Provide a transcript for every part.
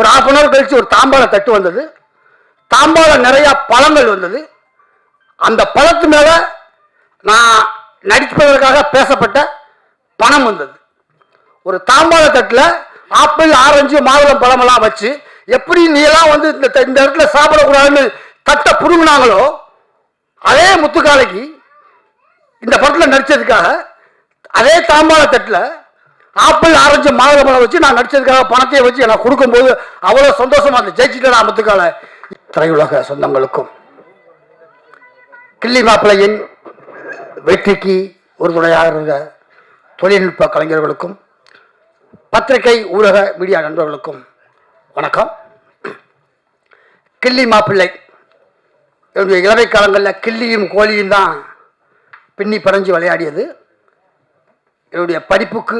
ஒரு half an hour கழித்து ஒரு தாம்பாள தட்டு வந்தது. தாம்பாளம் நிறையா பழங்கள் வந்தது. அந்த பழத்து மேலே நான் நடிப்பதற்காக பேசப்பட்ட பணம் வந்தது. ஒரு தாம்பாள தட்டில் ஆப்பிள் ஆரஞ்சு மாதுளம் பழமெல்லாம் வச்சு எப்படி நீ எல்லாம் வந்து இந்த இந்த இடத்துல சாப்பிடக்கூடாதுன்னு தட்டை புடுங்கினாங்களோ அதே முத்துக்காலைக்கு இந்த படத்தில் நடித்ததுக்காக அதே தாம்பாள தட்டில் ஆப்பிள் ஆரஞ்சு மாதுளை பழம் வச்சு நான் நடிச்சதுக்காக பணத்தையே வச்சு எனக்கு கொடுக்கும்போது அவ்வளோ சந்தோஷமா இருந்தது. ஜெயிச்சுட்டு நான் முத்துக்கால. திரையுலக சொந்தங்களுக்கும். கிள்ளி மாப்பிள்ளையின் வெற்றிக்கு உறுதுணையாக இருந்த தொழில்நுட்ப கலைஞர்களுக்கும் பத்திரிகை ஊடக மீடியா நண்பர்களுக்கும் வணக்கம். கிள்ளி மாப்பிள்ளை என்னுடைய இளவை காலங்களில் கிள்ளியும் கோழியும் தான் பின்னி பறஞ்சு விளையாடியது. என்னுடைய படிப்புக்கு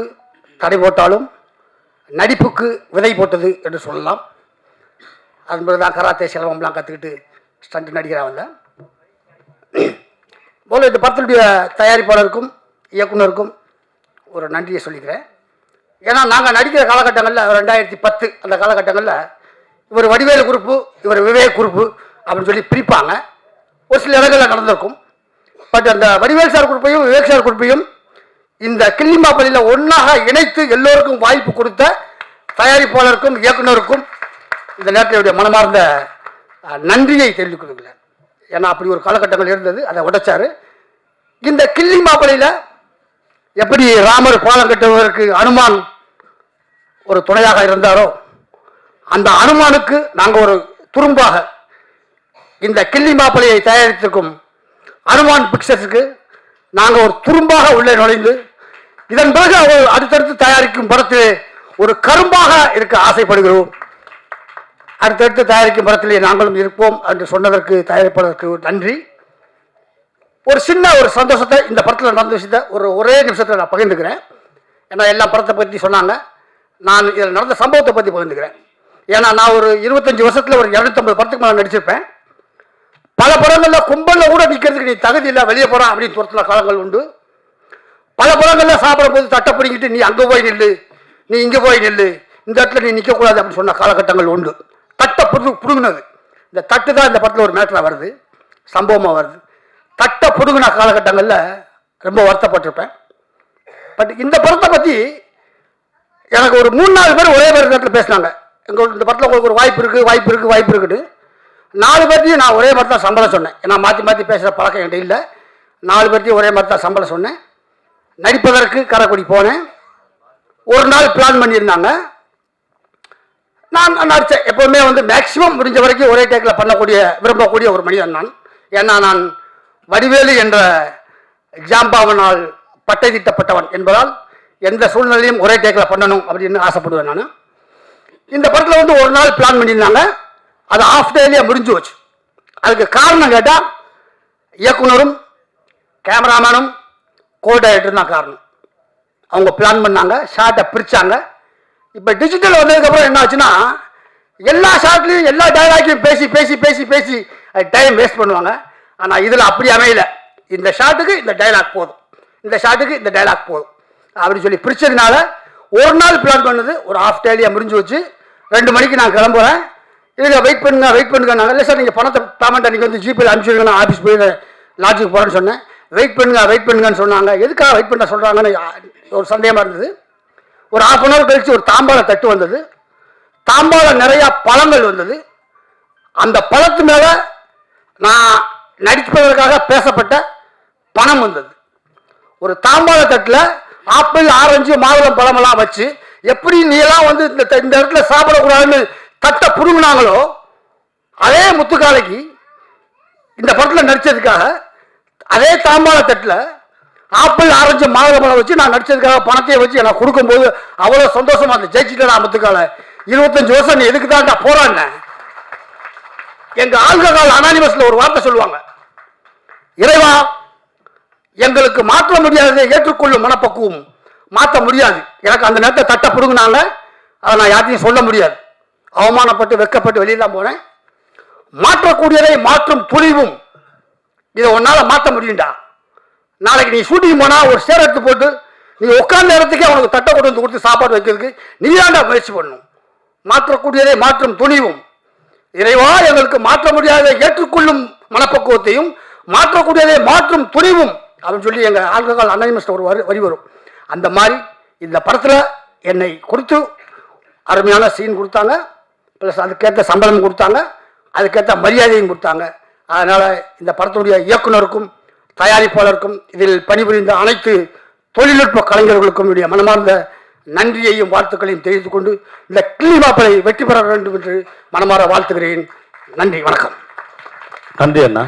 தடை போட்டாலும் நடிப்புக்கு விதை போட்டது என்று சொல்லலாம். அதன் பிறகு தான் கராத்தே சிலவம்லாம் கற்றுக்கிட்டு ஸ்டண்ட் நடிகராக வந்தேன். போல இந்த படத்தினுடைய தயாரிப்பாளருக்கும் இயக்குனருக்கும் ஒரு நன்றியை சொல்லிக்கிறேன். ஏன்னா நாங்கள் நடிக்கிற காலகட்டங்களில் ரெண்டாயிரத்தி பத்து அந்த காலகட்டங்களில் இவர் வடிவேல் குறிப்பு இவர் விவேக் குரூப்பு அப்படின்னு சொல்லி பிரிப்பாங்க. ஒரு சில இடங்களில் நடந்திருக்கும். பட் அந்த வடிவேல் சார் குரூப்பையும் விவேக் சார் குரூப்பையும் இந்த கிள்ளிமாப்பள்ளியில் ஒன்றாக இணைத்து எல்லோருக்கும் வாய்ப்பு கொடுத்த தயாரிப்பாளருக்கும் இயக்குனருக்கும் இந்த நேரத்தில் என்னுடைய மனமார்ந்த நன்றியை தெரிவித்துக் கொள்கிறேன். ஏன்னா அப்படி ஒரு காலகட்டங்கள் இருந்தது அதை உடைச்சாரு. இந்த கிள்ளி மாப்பிள்ளையில் எப்படி ராமர் பாலம் கட்டுவதற்கு அனுமான் ஒரு துணையாக இருந்தாரோ அந்த அனுமானுக்கு நாங்கள் ஒரு துரும்பாக இந்த கிள்ளி மாப்பிளையை தயாரித்திருக்கும் அனுமான் பிக்சர்ஸுக்கு நாங்கள் ஒரு துரும்பாக உள்ளே நுழைந்து இதன் பிறகு அவர் அடுத்தடுத்து தயாரிக்கும் படத்தில் ஒரு கரும்பாக இருக்க ஆசைப்படுகிறோம். அடுத்தடுத்து தயாரிக்கும் படத்திலே நாங்களும் இருப்போம் என்று சொன்னதற்கு தயாரிப்பதற்கு நன்றி. ஒரு சின்ன ஒரு சந்தோஷத்தை இந்த படத்தில் நடந்த விஷயத்த ஒரு ஒரே நிமிஷத்தில் நான் பகிர்ந்துக்கிறேன். ஏன்னா எல்லா படத்தை பற்றி சொன்னாங்க. நான் இதில் நடந்த சம்பவத்தை பற்றி பகிர்ந்துக்கிறேன். ஏன்னா நான் ஒரு இருபத்தஞ்சி வருஷத்தில் ஒரு இரநூத்தம்பது படத்துக்கு மேலே நடிச்சிருப்பேன். பல படங்களில் கும்பலில் கூட நிற்கிறதுக்கு நீ தகுதி இல்லை வெளியே போகிறான் அப்படின்னு துரத்துல காலங்கள் உண்டு. பல புறங்கள்ல சாப்பிடும் போது தட்டை பிடிங்கிட்டு நீ அங்கே போய் நில்லு நீ இங்கே போய் நில்லு இந்த இடத்துல நீ நிற்கக்கூடாது அப்படின்னு சொன்ன காலகட்டங்கள் உண்டு. தட்டை புடு புடுங்கினது. இந்த தட்டு தான் இந்த படத்தில் ஒரு மேட்டராக வருது சம்பவமாக வருது. தட்டை புடுங்கின காலகட்டங்களில் ரொம்ப வருத்தப்பட்டிருப்பேன். பட் இந்த படத்தை பற்றி எனக்கு ஒரு மூணு நாலு பேர் ஒரே பேர் இடத்துல பேசினாங்க. எங்களுக்கு இந்த படத்தில் உங்களுக்கு ஒரு வாய்ப்பு இருக்குது வாய்ப்பு இருக்குது வாய்ப்பு இருக்குன்னு. நாலு பேர்த்தையும் நான் ஒரே மாதிரி தான் சம்பளம் சொன்னேன். ஏன்னா மாற்றி மாற்றி பேசுகிற பழக்கம் என்கிட்ட இல்லை. நாலு பேர்த்தையும் ஒரே மாதிரி தான் சம்பளம் சொன்னேன். நடிப்பதற்கு காரைக்குடி போனேன். ஒரு நாள் பிளான் பண்ணியிருந்தாங்க. நான் நடித்தேன் எப்போவுமே வந்து மேக்சிமம் முடிஞ்ச வரைக்கும் ஒரே டேக்கில் பண்ணக்கூடிய விரும்பக்கூடிய ஒரு மனிதன் நான். ஏன்னா நான் வடிவேலு என்ற ஜாம்பாவனால் பட்டை திட்டப்பட்டவன் என்பதால் எந்த சூழ்நிலையும் ஒரே டேக்கில் பண்ணணும் அப்படின்னு ஆசைப்படுவேன் நான். இந்த படத்தில் வந்து ஒரு நாள் பிளான் பண்ணியிருந்தாங்க. அது ஆஃப் டேலேயே முடிஞ்சு வச்சு அதுக்கு காரணம் கேட்டால் இயக்குனரும் கேமராமேனும் கோ தான் காரணம். அவங்க பிளான் பண்ணாங்க ஷார்ட்டை பிரித்தாங்க இப்போ டிஜிட்டல் வந்ததுக்கப்புறம் என்ன ஆச்சுன்னா எல்லா ஷார்ட்லையும் எல்லா டைலாக்கையும் பேசி பேசி பேசி பேசி டைம் வேஸ்ட் பண்ணுவாங்க. ஆனால் இதில் அப்படி அமையல. இந்த ஷார்ட்டுக்கு இந்த டைலாக் போதும். இந்த ஷார்ட்டுக்கு இந்த டைலாக் போதும். அப்படின்னு சொல்லி பிரிச்சதுனால ஒரு நாள் பிளான் பண்ணது ஒரு ஆஃப் டேலியாக முடிஞ்சு வச்சு ரெண்டு மணிக்கு நான் கிளம்புறேன். இதில் வெயிட் பண்ணுங்க வெயிட் பண்ணுங்க நான் இல்லை சார் நீங்கள் பணத்தை பேமெண்ட் அன்றைக்கி வந்து ஜிபேல அனுப்பிச்சுடுங்க நான் ஆஃபீஸ் போய் லாட்ஜுக்கு போகிறேன்னு சொன்னேன். வெயிட் பண்ணுங்க வெயிட் பண்ணுங்கன்னு சொன்னாங்க. எதுக்காக வெயிட் பண்ண சொல்கிறாங்கன்னு ஒரு சந்தேகமாக இருந்தது. ஒரு ஹாஃப் அன் ஹவர் கழித்து ஒரு தாம்பாள தட்டு வந்தது. தாம்பாளம் நிறையா பழங்கள் வந்தது. அந்த பழத்து மேலே நான் நடிப்பதற்காக பேசப்பட்ட பணம் வந்தது. ஒரு தாம்பாள தட்டில் ஆப்பிள் ஆரஞ்சு மாதுளம் பழமெல்லாம் வச்சு எப்படி நீ எல்லாம் வந்து இந்த இந்த இடத்துல சாப்பிடக்கூடாதுன்னு தட்டை புடுங்கினாங்களோ அதே முத்துக்காலைக்கு இந்த படத்தில் நடிச்சதுக்காக அதே தாம்பாள தட்டில் ஆப்பிள் ஆரஞ்சு மாதுளம்பழம் வச்சு நான் நடிச்சதுக்காக பணத்தையே வச்சு எனக்கு கொடுக்கும்போது அவ்வளோ சந்தோஷமா இருந்தது ஜெயிச்சுட்டேன் அமத்துக்கால. இருபத்தஞ்சு வருஷம் நீ எதுக்கு தான் நான் போராடினேன் எங்க ஆல்கஹால் அனானிமஸ்ல ஒரு வார்த்தை சொல்லுவாங்க. இறைவா எங்களுக்கு மாற்ற முடியாததை ஏற்றுக்கொள்ளும் மனப்பக்குவம். மாற்ற முடியாது. எனக்கு அந்த நேரத்தை தட்டை பிடுங்கினால அதை நான் யார்த்தையும் சொல்ல முடியாது. அவமானப்பட்டு வெக்கப்பட்டு வெளியில் தான் போனேன். மாற்றக்கூடியதை மாற்றும் துணிவும் இதை உன்னால் மாற்ற முடியும்டா. நாளைக்கு நீ ஷூட்டிங் போனால் ஒரு சேர் எடுத்து போட்டு நீ உட்கார்ந்த இடத்துக்கே அவனுக்கு தட்டை கொண்டு வந்து கொடுத்து சாப்பாடு வைக்கிறதுக்கு நீ தான்டா முயற்சி பண்ணும் மாற்றக்கூடியதை மாற்றும் துணிவும். இறைவா எங்களுக்கு மாற்ற முடியாத ஏற்றுக்கொள்ளும் மனப்பக்குவத்தையும் மாற்றக்கூடியதை மாற்றும் துணிவும் அப்படின்னு சொல்லி எங்கள் ஆல்கஹால் அனானிமஸ் ஒரு வரி வரி வரும். அந்த மாதிரி இந்த படத்தில் என்னை கொடுத்து அருமையான சீன் கொடுத்தாங்க. ப்ளஸ் அதுக்கேற்ற சம்பளம் கொடுத்தாங்க. அதுக்கேற்ற மரியாதையும் கொடுத்தாங்க. அதனால் இந்த படத்துடைய இயக்குனருக்கும் தயாரிப்பாளருக்கும் இதில் பணிபுரிந்த அனைத்து தொழில்நுட்ப கலைஞர்களுக்கும் என்னுடைய மனமார்ந்த நன்றியையும் வாழ்த்துக்களையும் தெரிவித்துக் கொண்டு இந்த கிளி மாப்பிளை வெற்றி பெற வேண்டும் என்று மனமாற வாழ்த்துகிறேன். நன்றி வணக்கம். நன்றி அண்ணா.